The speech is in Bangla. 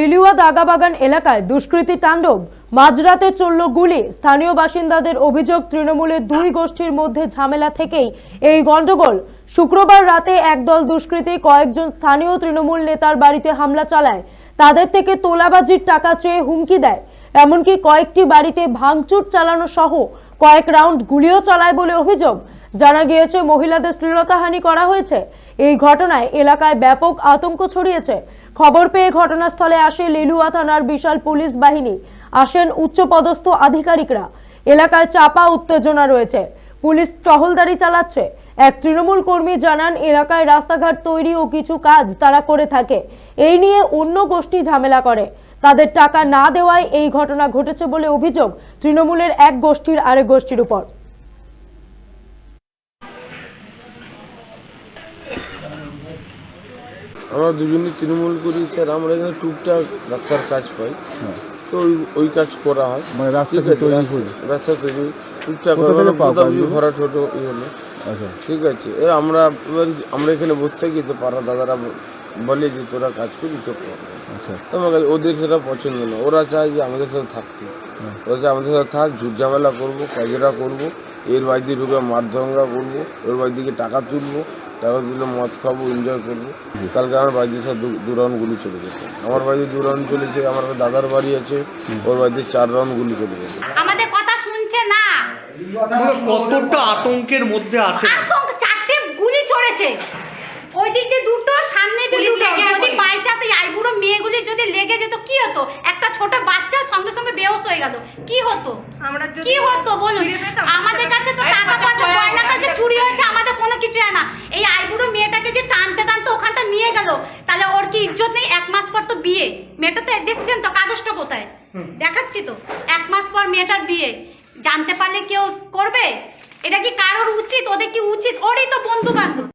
লিলুয়া দাগাবাগান এলাকায় দুষ্কৃতী তাণ্ডব। মাঝরাতে চলল গুলি। স্থানীয় বাসিন্দাদের অভিযোগ তৃণমূলের দুই গোষ্ঠীর মধ্যে ঝামেলা থেকেই এই গন্ডগোল শুক্রবার রাতে একদল দুষ্কৃতী কয়েকজন স্থানীয় তৃণমূল নেতার বাড়িতে হামলা চালায়। তাদের থেকে তোলাবাজির টাকা চেয়ে হুমকি দেয়। এমনকি কয়েকটি বাড়িতে ভাঙচুর চালানো সহ কয়েক রাউন্ড গুলিও চালায় বলে অভিযোগ। জানা গিয়েছে, মহিলাদের শ্লীলতাহানি করা হয়েছে। এই ঘটনায় এলাকায় ব্যাপক আতঙ্ক ছড়িয়েছে। খবর পেয়ে ঘটনাস্থলে আসে লিলুয়া থানার বিশাল পুলিশ বাহিনী। আসেন উচ্চপদস্থ আধিকারিকরা। এলাকায় চাপা উত্তেজনা রয়েছে। পুলিশ টহলদারি চালাচ্ছে। এক তৃণমূল কর্মী জানান, এলাকায় রাস্তাঘাট তৈরি ও কিছু কাজ তারা করে থাকে। এই নিয়ে অন্য গোষ্ঠী ঝামেলা করে। তাদের টাকা না দেওয়ায় এই ঘটনা ঘটেছে বলে অভিযোগ তৃণমূলের এক গোষ্ঠীর আরেক গোষ্ঠীর উপর। আমরা দুজনই তৃণমূল করি স্যার আমরা এখানে টুকটাক রাস্তার কাজ পাই। তো ওই ওই কাজ করা হয়। মানে রাস্তা তৈরি করি? রাস্তা তৈরি। টুকটাক? ভরা ছোট ই হলো। আচ্ছা। ঠিক আছে এ আমরা এবার আমরা এখানে বসে থাকি তো পাড়া দাদারা বলে যে তোরা কাজ করি তো। আচ্ছা। তো আমার কাছে ওদের সেটা পছন্দ না। ওরা চায় যে আমাদের সাথে থাকতে ওরা চায় আমাদের সাথে থাক ঝুট ঝামেলা করব কাজেরা করব এর বাড়ি বাড়িতে ঢুকে মারধঙ্গা করব ওর বাড়ি থেকে টাকা তুলবো টাকা তুলে মদ খাব এনজয় করব। কালকে আমার বাড়িতে সব দু রাউন্ড গুলি চলে গেছে। আমার বাড়িতে দু রাউন্ড চলেছে আমার দাদার বাড়ি আছে ওর বাড়িতে চার রাউন্ড গুলি চলে গেছে। আমাদের কথা শুনছে না। কতটা আতঙ্কের মধ্যে আছে? আতঙ্ক চারটে গুলি চড়েছে ওই দিক দিয়ে দুটো সামনে দিয়ে দুটো যদি বাই চান্স এই আইবুড়ো মেয়েগুলি যদি লেগে যেত কি হতো? একটা ছোট বাচ্চা সঙ্গে সঙ্গে বেহোশ হয়ে গেল। কি হতো? আমরা কি হতো বলুন? আমাদের কাছে তো টাকা পয়সা গয়না কাছে চুরি হয়েছে আমাদের কোনো কিছু হয় না এই আইবুড়ো মেয়েটাকে যে টানতে টানতে ওখানটা নিয়ে গেল তাহলে ওর কি ইজ্জত নেই? এক মাস পর তো বিয়ে। মেয়েটা তো দেখছেন তো কাগজটা কোথায়? দেখাচ্ছি তো। এক মাস পর মেয়েটার বিয়ে। জানতে পারলে কেউ করবে? এটা কি কারোর উচিত? ওদের কি উচিত? ওরই তো বন্ধু বান্ধব